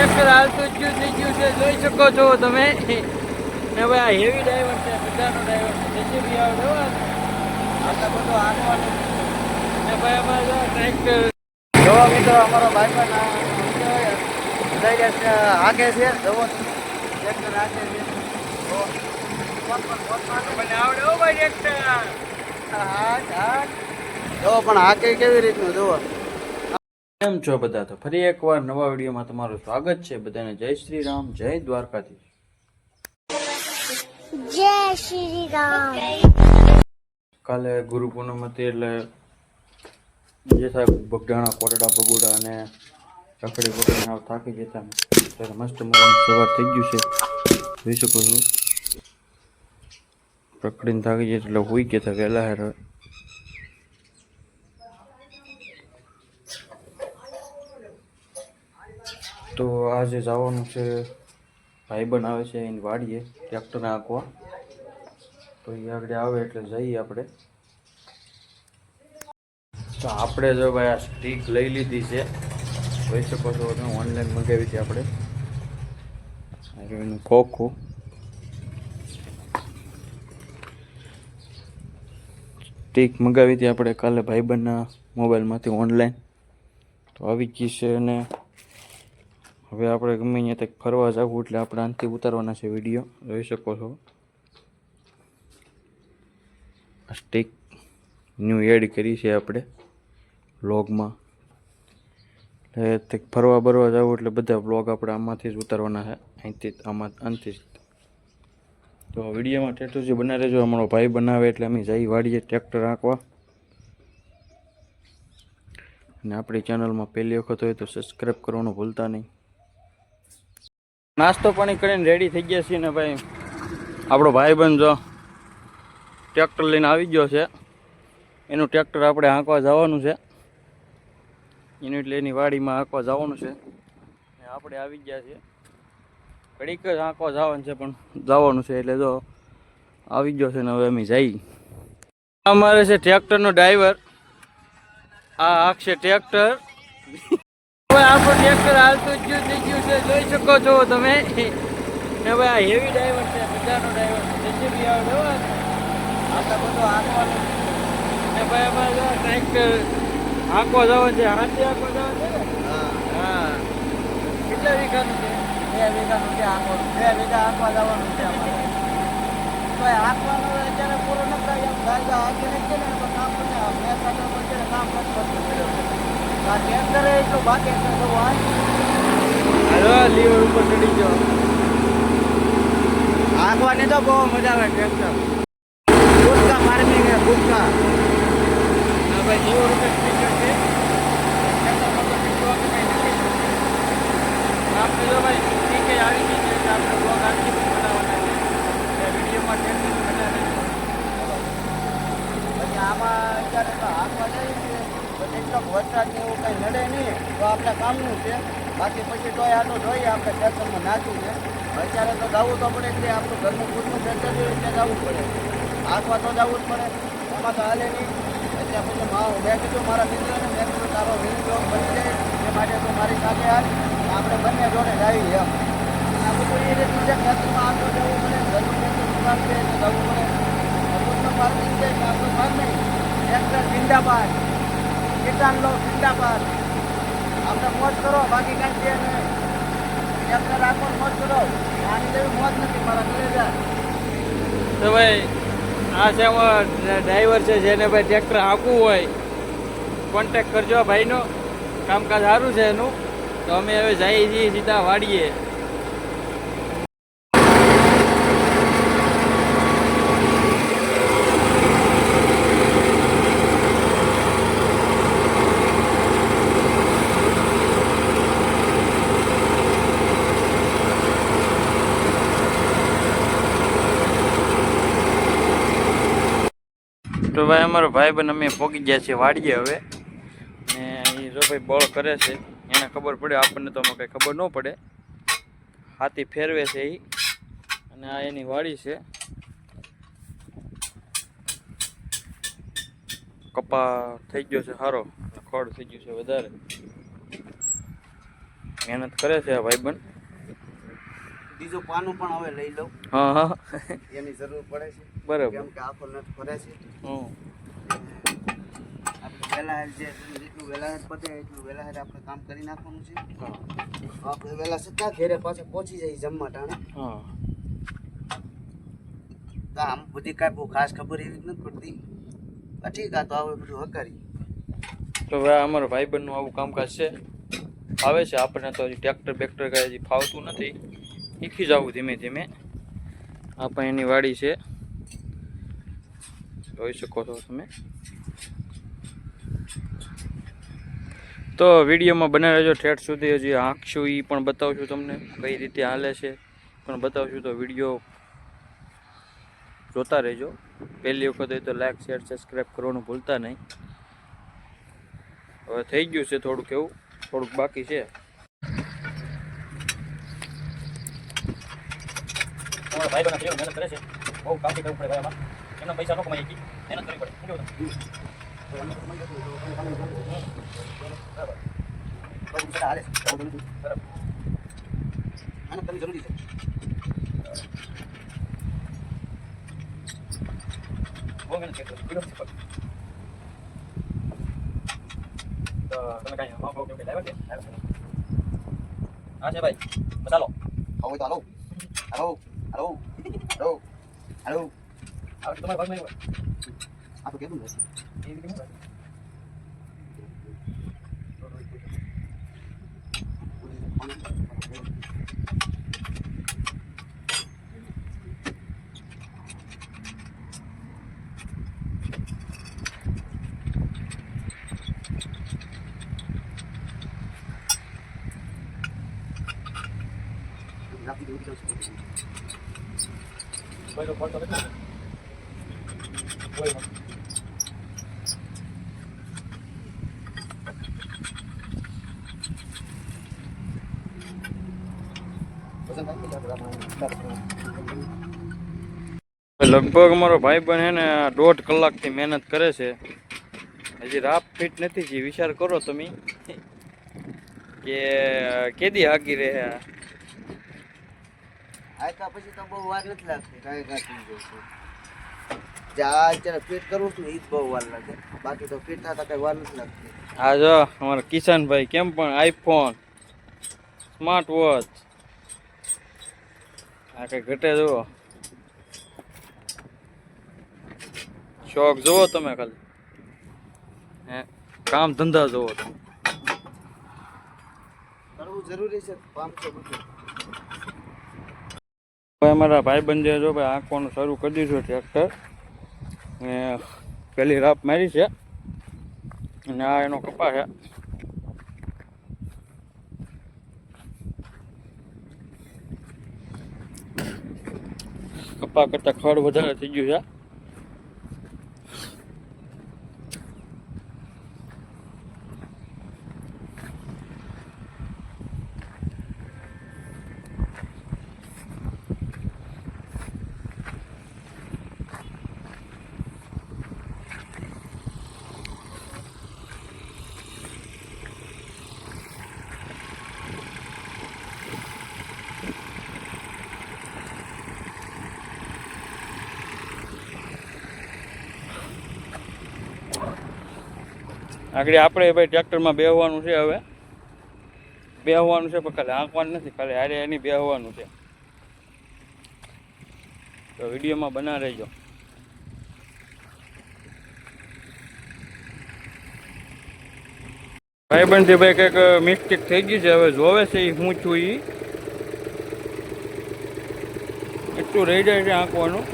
Tractor હાલતું જ થઈ ગયું છે. જોઈ શકો છો તમે. ને ભાઈ આ હેવી ડ્રાઈવર છે બધાનો ડ્રાઈવર છે. બી આવે હો આ. આટલા બધું હાંકવાનું ને ભાઈ અમારે જો ટ્રેક્ટર જોવા મિત્રો અમારો ભાઈ પણ હાકે છે. જવો ટ્રેક્ટર હાકે છે. જો. આવડે ભાઈ ટ્રેક્ટર હાક, હાક. જો પણ હાકે કેવી રીતનું જુઓ. કેમ છો બધા? તો ફરી એકવાર નવા વિડીયોમાં તમારું સ્વાગત છે. બધાને જય શ્રી રામ જય દ્વારકાધીશ. જય શ્રી રામ. કાલે ગુરુ પૂનમ હતી એટલે જે સાહેબ બગડાણા કોટડા બગુડા અને રખડી બગડી આવ થાકી જતા ત્યારે મસ્ત મજાનું સવાર થઈ ગયું છે. જોઈ શકો છો. રખડીને થાકી જાય એટલે હોઈ ગયા હતા વહેલા હેર. તો આજે જવાનું છે ભાઈબંધ આવે છે એની વાડીએ ટ્રેક્ટર નાખવા તો એ આગળ આવે એટલે જઈએ આપણે. તો આપણે જો ભાઈ આ સ્ટીક લઈ લીધી છે. જોઈ શકો છો તમે ઓનલાઈન મંગાવી હતી આપણે. એનું ખોખું સ્ટીક મંગાવી હતી આપણે કાલે ભાઈબંધના મોબાઈલમાંથી ઓનલાઈન તો આવી ગઈ છે અને હવે આપણે ગમે અહીંયા કંઈક ફરવા જવું એટલે આપણે આનાથી ઉતારવાના છે વીડિયો. જોઈ શકો છો. સ્ટીક ન્યૂ એડ કરી છે આપણે વ્લોગમાં એટલે ત્યાં ફરવા બરવા જવું એટલે બધા વ્લોગ આપણે આમાંથી જ ઉતારવાના છે. અહીંથી આમાં અંતથી તો વિડીયોમાં ટેટુ જે બનાવે જો અમારો ભાઈ બનાવે એટલે અમે જઈ વાડીએ ટ્રેક્ટર આંકવા અને આપણી ચેનલમાં પહેલી વખત હોય તો સબસ્ક્રાઈબ કરવાનું ભૂલતા નહીં. નાસ્તો પાણી કરીને રેડી થઈ ગયા છીએ ને ભાઈ. આપણો ભાઈબંધ જો ટ્રેક્ટર લઈને આવી ગયો છે. એનું ટ્રેક્ટર આપણે હાંકવા જવાનું છે. એનું એટલે એની વાડીમાં હાંકવા જવાનું છે. આપણે આવી ગયા છીએ. ઘડીક જ હાંકવા જવાનું છે, પણ જવાનું છે એટલે જો આવી ગયો છે ને હવે અમે જઈ. અમારે છે ટ્રેક્ટરનો ડ્રાઈવર આ હાંકશે ટ્રેક્ટર આપણું ટ્રેક્ટર હાલતું જ ગયું થઈ ગયું છે. જોઈ શકો છો તમે. ને ભાઈ આ હેવી ડ્રાઈવર છે બધાનો ડ્રાઈવર છે. જેસીબી આવે હો. આ. તો બધું હાંકવાનું ને ભાઈ અમારે જો ટ્રેક્ટર હાંકવા જવાનું છે. હાથે હાંકવા જવાનું છે ને? હા. હા. કેટલા વીઘાનું છે? બે વીઘાનું છે આંકવાનું બે વીઘા આંકવા જવાનું છે અમારે. તો એ અત્યારે પૂરું નથી થાય એમ ગાય હાકી નથી ને કામ નથી બે વચ્ચે કામ નથી હાલો લીવર ઉપર ચડી ગયો. આંકવાની તો બહુ મજા આવે ટ્રેક્ટર ગુટકા ફાર્મિંગ હે ગુટકા. ભાઈ લીવર ઉપર સ્પીકર છે. આપણે જો ભાઈ ઠીક આવી ગઈ છે આપણે બ્લોગ આજથી પણ બનાવવાના છે એ વિડીયોમાં ટ્રેક્ટર બનાવે પછી આમાં અત્યારે તો હાથમાં જઈએ છીએ તો વરસાદ ને એવું કંઈ નડે નહીં તો આપણે કામનું છે. બાકી પછી તો આટલું જોઈએ આપણે ખેતરમાં નાખ્યું છે. અત્યારે તો જવું તો પડે કે આપણું ઘરનું ખુદનું ખેતર છે એટલે જવું પડે. આખવા તો જવું જ પડે, એમાં તો હાલે નહીં. એટલે પછી મા- મેં કીધું મારા મિત્રોને, મેં કીધું તારો વીડિયો બની જાય, એ માટે તો મારી સાથે હાલ, આપણે બંને જોડે જઈએ એમ. આ બધું એ રીતનું છે ખેતરમાં આગળ જવું પડે ઘરનું ખેતર દુકાન છે એટલે જવું પડે ખુદનું ફાર્મિંગ છે કે આપણું ફાર્મિંગ ટ્રેક્ટર જિંદાબાદ કિસાન લો જિંદાબાદ. આપણે મોજ કરો, બાકી કાંઈ છે નહીં. ટ્રેક્ટર રાખો, મોજ કરો. આની જેવી મોજ નથી મારા કલેજા તો ભાઈ, આ છે ડ્રાઈવર છે, જેને ભાઈ ટ્રેક્ટર હાંકવું હોય કોન્ટેક કરજો ભાઈનો. કામકાજ સારું છે એનું. તો અમે હવે જઈએ છીએ સીધા વાડીએ તો ભાઈ અમારો ભાઈ બન અમે પોગી ગયા છે વાડીએ હવે. ને એ જો ભાઈ બળ કરે છે એને ખબર પડે આપણને તો કંઈ ખબર ન પડે. હાથી ફેરવે છે એ અને આ એની વાડી છે. કપા થઈ ગયો છે સારો ખડ થઈ ગયું છે વધારે. મહેનત કરે છે આ ભાઈબંધ. બીજું પાનું પણ હવે લઈ લઉં. હા હા. એની જરૂર પડે છે. બરાબર. કેમ કે આખો નટ ફરે છે. હમ. આપણે વહેલા જે જેટલું વહેલા પતે એટલું વહેલા આપણે કામ કરી નાખવાનું છે. આપણે વહેલા સત્તા ઘેરે પાછા પહોંચી જાય જમવા ટાણે. હા. તો આમ બધી કાંઈ બહુ ખાસ ખબર એવી નથી પડતી. ઠીક આ તો આવે બધું હકારી. તો હવે આ ભાઈબંધનું આવું કામકાજ છે. આવે છે આપણને તો હજી ટ્રેક્ટર બેક્ટર કાંઈ હજી ફાવતું નથી. શીખી જવું ધીમે ધીમે. આ પણ એની વાડી છે. જોઈ શકો છો તમે. તો વિડીયોમાં બને રહેજો ઠેઠ સુધી. હજી આંખશું એ પણ બતાવશું તમને કઈ રીતે હાલે છે. પણ બતાવશું તો વીડિયો જોતા રહેજો. પહેલી વખત હોય તો લાઈક શેર સબસ્ક્રાઈબ કરવાનું ભૂલતા નહીં. હવે થઈ ગયું છે થોડુંક એવું. થોડુંક બાકી છે. મહેનત કરે છે. બહુ કામથી પૈસા ન કમાઈ મહેનત કરવી પડે. હાલે આને કરવી જરૂરી છે. બહુ મહેનત કરી તમે કાંઈ માફ કે લાવ્યા કે? હા છે ભાઈ. બસ હાલો હવે તો હાલો. હાલો. હાલો. હાલો. હાલો. વખતે તમારા ભાગમાં એવું આ તો કેવું હશે એ હું ભાઈ રાખી દઉં તો છે. કોઈ ફોન તો નથી કોઈ પસંદ આવી ગઈ આપણે આમાં. લગભગ અમારો ભાઈ પણ હે ને દોઢ કલાકથી મહેનત કરે છે. હજી રાપ ફિટ નથી જે વિચાર કરો તમે કે કેદી હાકી રહે આયકા પછી તો બહુ વાર નથી લાગતી. કાંઈ કાંઈ થઈ જાય છે જે આ ફિટ કરું છું ને એ જ બહુ વાર લાગે. બાકી તો ફિટ થતા કઈ વાર નથી લાગતી. આ જો અમારા કિશનભાઈ કેમ પણ આઈફોન સ્માર્ટ વોચ. આ કઈ ઘટે જુઓ. શોખ જુઓ તમે ખાલી. હે કામ ધંધા જુઓ તમે. જરૂરી છે પાંચસો અમારા ભાઈબંધ જે જો ભાઈ આંખવાનું શરૂ કરી દીધું ટ્રેક્ટર ને પેલી રાપ મારી છે. અને આ એનો કપા છે. કપા કરતા ખડ વધારે થઈ ગયું છે. આગળ આપણે ભાઈ ટ્રેક્ટરમાં બેહવાનું છે હવે. બેહવાનું છે પણ ખાલી આંકવાનું નથી, ખાલી હારે એની બેહવાનું છે. તો વિડીયોમાં બના રહેજો. ભાઈબંધથી ભાઈ કંઈક મિસ્ટેક થઈ ગઈ છે, હવે જોવે છે એ હું છું એ એટલું રહી જાય છે આંકવાનું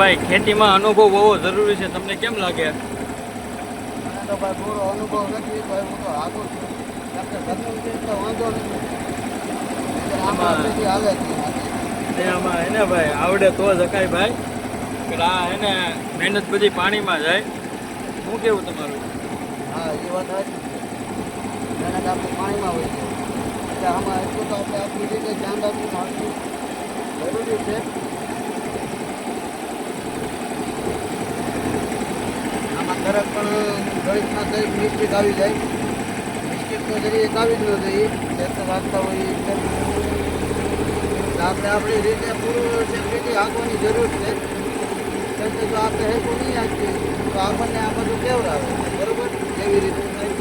ભાઈ ખેતીમાં અનુભવ બહુ જરૂરી છે. તમને કેમ લાગે? મને તો ભાઈ પૂરો અનુભવ નથી ભાઈ હું તો આગળ છું. વાંધો નથી. હાલે નહીં આમાં એને ભાઈ આવડે તો જકાય ભાઈ. કે આ એને મહેનત બધી પાણીમાં જાય. શું કેવું તમારું? હા એ વાત સાચી મહેનત આપણે પાણીમાં હોય છે. એટલે આમાં એટલું તો આપણે આપણી રીતે ધ્યાન રાખવું જરૂરી છે આમાં તરત પણ ગણિતમાં દરેક મિસ્ટેક આવી જાય મિસ્ટેક તો જરી એક આવી જ ન જોઈએ. ચેક વાંચતા હોઈએ આપણે આપણી રીતે પૂરું સેફ્ટી હાંકવાની જરૂર છે. કેમ કે જો આપણે હેલ્પ નહીં આપીએ, તો આપણને આ બધું કેવડાવે? બરોબર? એવી રીતે થાય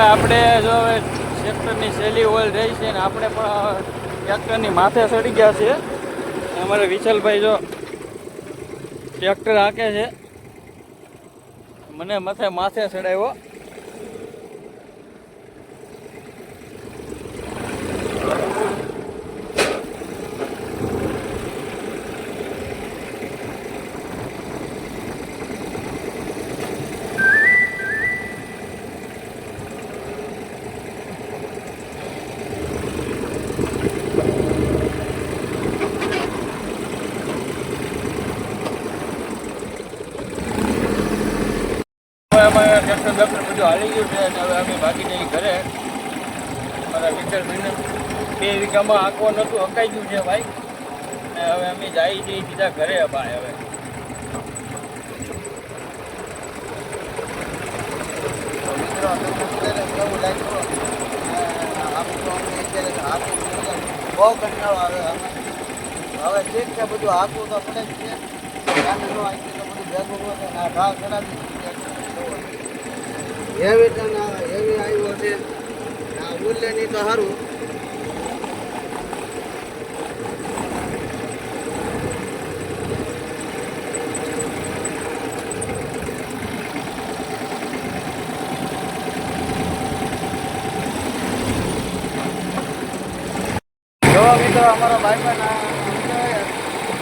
આપણે જો ટ્રેક્ટરની સેલી ઓઇલ રહી છે ને આપણે પણ ટ્રેક્ટરની માથે ચડી ગયા છે અમારે વિશાલભાઈ જો ટ્રેક્ટર હાંકે છે. મને માથે માથે ચડાવ્યો હવે અમારે ટ્રેક્ટર બધું હાલી ગયું છે અને હવે અમે ભાગી જઈએ ઘરે. મારા મિત્ર મહિને બે વીઘામાં આંકવો નહોતું, હકાઈ ગયું છે ભાઈ. અને હવે અમે જઈએ જઈ સીધા ઘરે ભાઈ હવે. મિત્રો કેવું લાગ્યું. બહુ કંટાળો આવે હવે ઠીક છે, બધું આખું તો પડે જ છે. બધું ભેગું આ ભાવ ચડાવી એવી એવી આવ્યો છે. આ મૂલ્યની તો સારું મિત્રો, અમારો ભાઈ પણ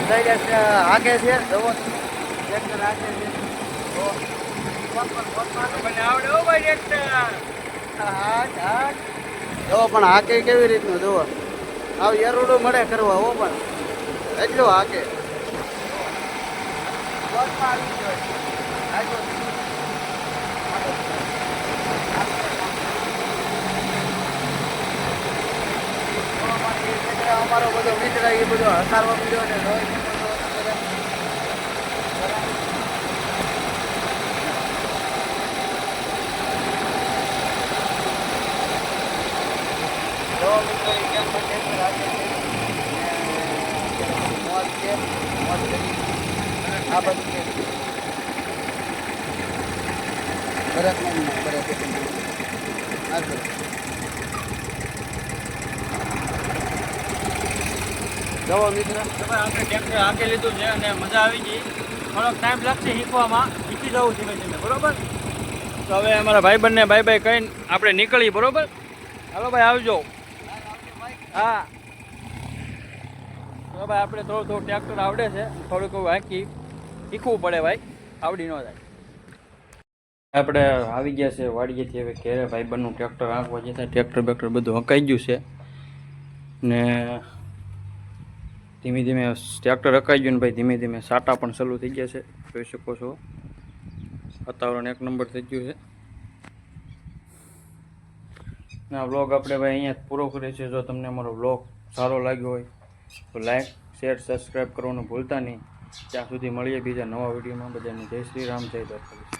લઈ જશે હાકે છે. જવો ટ્રેક્ટર છે. જો પણ હાક કેવી રીતનું જુઓ. આવ યરોડું મળે કરવા હો પણ. એટલું હાકે. અમારો બધો મિત્ર એ બધો હસારવા મળ્યો ને રોજ જો મિત્રો એ કેમ છે કેમ રાખે છે ને મોજ છે મોજ કરી આ બધું છે ભરત નહીં ભરત આ બધું જવો મિત્ર તમે આપણે ટ્રેક્ટર હાંકી લીધું છે અને મજા આવી ગઈ. થોડોક ટાઈમ લાગશે શીખવામાં. શીખી જવું ધીમે ધીમે બરોબર? તો હવે અમારા ભાઈ બંને બાય બાય કહીને આપણે નીકળીએ, બરોબર? હાલો ભાઈ, આવજો. હા. તો ભાઈ, આપણે થોડું થોડું ટ્રેક્ટર આવડે છે. થોડુંક એવું હાંકી શીખવું પડે ભાઈ. આવડી ન જાય. આપણે આવી ગયા છે વાડીએથી હવે ઘેરે ભાઈ બંનું ટ્રેક્ટર આંકવા જતા ટ્રેક્ટર બેક્ટર બધું હંકાઈ ગયું છે. ને ધીમે ધીમે ટ્રેક્ટર રખાઈ ગયું ને ભાઈ, ધીમે ધીમે સાટા પણ ચાલુ થઈ ગયા છે. જોઈ શકો છો. વાતાવરણ એક નંબર થઈ ગયું છે. ના વ્લોગ આપણે ભાઈ અહીંયા પૂરો કરીએ છીએ. જો તમને અમારો વ્લોગ સારો લાગ્યો હોય, તો લાઈક, શેર સબસ્ક્રાઈબ કરવાનું ભૂલતા નહીં. ત્યાં સુધી મળીએ બીજા નવા વિડીયોમાં. બધાને જય શ્રી રામ, જય દ્વારકાધીશ.